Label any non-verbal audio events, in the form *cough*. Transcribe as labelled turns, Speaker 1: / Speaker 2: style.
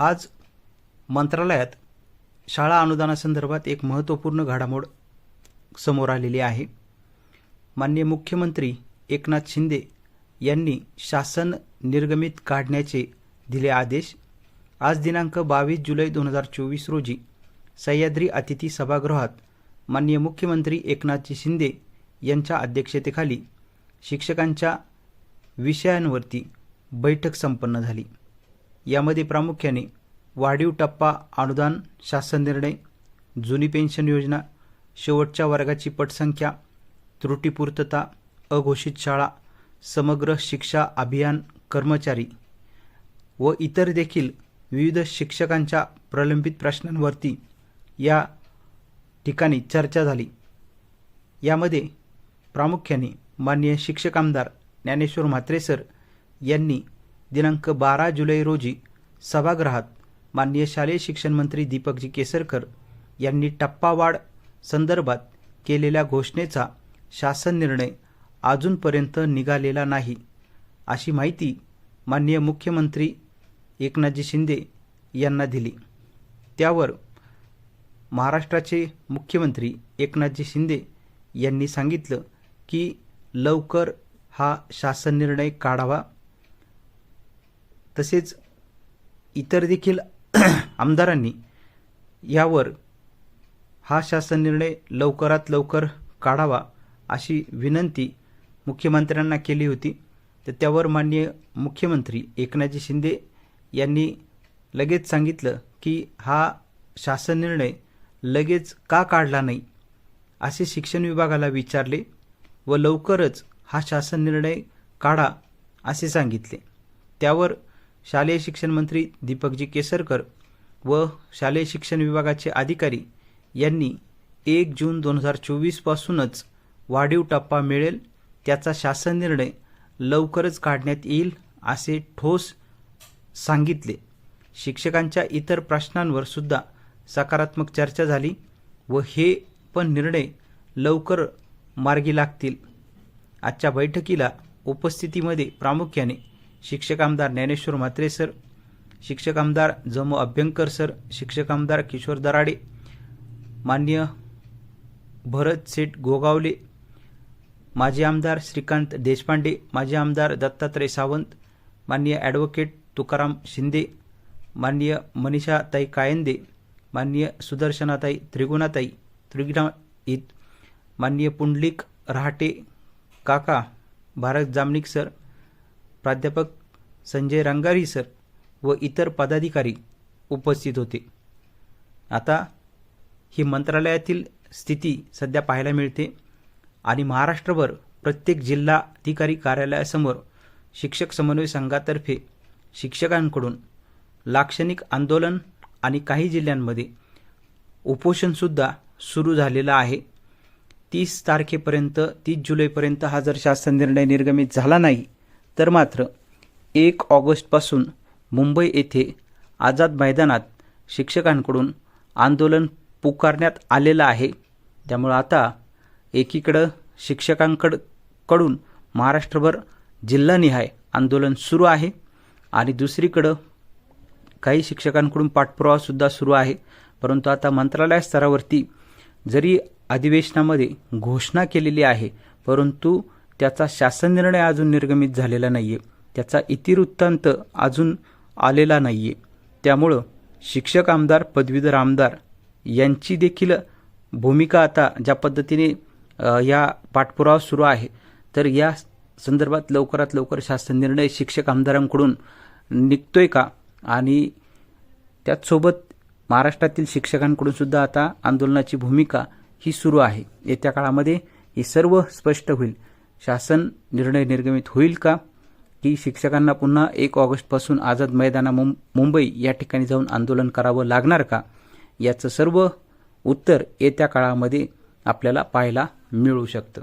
Speaker 1: आज मंत्रालयात शाळा अनुदानासंदर्भात एक महत्त्वपूर्ण घडामोड समोर आलेली आहे. माननीय मुख्यमंत्री एकनाथ शिंदे यांनी शासन निर्गमित काढण्याचे दिले आदेश. आज दिनांक बावीस जुलै दोन हजार चोवीस रोजी सह्याद्री अतिथी सभागृहात माननीय मुख्यमंत्री एकनाथजी शिंदे यांच्या अध्यक्षतेखाली शिक्षकांच्या विषयांवरती बैठक संपन्न झाली. यामध्ये प्रामुख्याने वाढीव टप्पा अनुदान शासन निर्णय जुनी पेन्शन योजना शेवटच्या वर्गाची पटसंख्या त्रुटीपूर्तता अघोषित शाळा समग्र शिक्षा अभियान कर्मचारी व इतर देखील विविध शिक्षकांच्या प्रलंबित प्रश्नांवरती या ठिकाणी चर्चा झाली. यामध्ये प्रामुख्याने माननीय शिक्षक आमदार ज्ञानेश्वर म्हात्रे सर यांनी दिनांक बारा जुलै रोजी सभागृहात माननीय शालेय शिक्षण मंत्री दीपकजी केसरकर यांनी टप्पावाढ संदर्भात केलेल्या घोषणेचा शासन निर्णय अजूनपर्यंत निघालेला नाही अशी माहिती माननीय मुख्यमंत्री एकनाथजी शिंदे यांना दिली. त्यावर महाराष्ट्राचे मुख्यमंत्री एकनाथजी शिंदे यांनी सांगितलं की लवकर हा शासन निर्णय काढावा. तसेच इतर देखील *clears throat* आमदारांनी यावर हा शासन निर्णय लवकरात लवकर काढावा अशी विनंती मुख्यमंत्र्यांना केली होती. तर त्यावर माननीय मुख्यमंत्री एकनाथजी शिंदे यांनी लगेच सांगितलं की हा शासन निर्णय लगेच का काढला नाही असे शिक्षण विभागाला विचारले व लवकरच हा शासन निर्णय काढा असे सांगितले. त्यावर शालेय शिक्षण मंत्री दीपकजी केसरकर व शालेय शिक्षण विभागाचे अधिकारी यांनी एक जून दोन हजार चोवीसपासूनच वाढीव टप्पा मिळेल त्याचा शासन निर्णय लवकरच काढण्यात येईल असे ठोस सांगितले. शिक्षकांच्या इतर प्रश्नांवर सुद्धा सकारात्मक चर्चा झाली व हे पण निर्णय लवकर मार्गी लागतील. आजच्या बैठकीला उपस्थितीमध्ये प्रामुख्याने शिक्षक आमदार ज्ञानेश्वर म्हात्रे सर शिक्षक आमदार जमो अभ्यंकर सर शिक्षक आमदार किशोर दराडे मान्य भरत सेठ गोगावले माजी आमदार श्रीकांत देशपांडे माजी आमदार दत्तात्रय सावंत माननीय ॲडव्होकेट तुकाराम शिंदे माननीय मनीषाताई कायंदे माननीय सुदर्शनाताई त्रिगुणाताई त्रिगुणा इत माननीय पुंडलिक रहाटे काका भारत जामनिक सर प्राध्यापक संजय रंगारी सर व इतर पदाधिकारी उपस्थित होते. आता ही मंत्रालयातील स्थिती सध्या पाहायला मिळते आणि महाराष्ट्रभर प्रत्येक जिल्हाधिकारी कार्यालयासमोर शिक्षक समन्वय संघातर्फे शिक्षकांकडून लाक्षणिक आंदोलन आणि काही जिल्ह्यांमध्ये उपोषणसुद्धा सुरू झालेलं आहे. तीस तारखेपर्यंत तीस जुलैपर्यंत हा जर शासन निर्णय निर्गमित झाला नाही तर मात्र एक ऑगस्टपासून मुंबई येथे आझाद मैदानात शिक्षकांकडून आंदोलन पुकारण्यात आलेलं आहे. त्यामुळं आता एकीकडं शिक्षकांकडकडून महाराष्ट्रभर जिल्हानिहाय आंदोलन सुरू आहे आणि दुसरीकडं काही शिक्षकांकडून पाठपुरावासुद्धा सुरू आहे. परंतु आता मंत्रालय स्तरावरती जरी अधिवेशनामध्ये घोषणा केलेली आहे परंतु त्याचा शासन निर्णय अजून निर्गमित झालेला नाही आहे त्याचा इतिवृत्तांत अजून आलेला नाही आहे त्यामुळं शिक्षक आमदार पदवीधर आमदार यांची देखील भूमिका आता ज्या पद्धतीने या पाठपुरावा सुरू आहे तर या संदर्भात लवकरात लवकर शासन निर्णय शिक्षक आमदारांकडून निघतोय का? आणि त्याचसोबत महाराष्ट्रातील शिक्षकांकडून सुद्धा आता आंदोलनाची भूमिका ही सुरू आहे. येत्या काळामध्ये हे सर्व स्पष्ट होईल. शासन निर्णय निर्गमित होईल का? की शिक्षकांना पुन्हा एक ऑगस्टपासून आझाद मैदाना मुं मुंबई या ठिकाणी जाऊन आंदोलन करावं लागणार का? याचं सर्व उत्तर येत्या काळामध्ये आपल्याला पाहायला मिळू शकतं.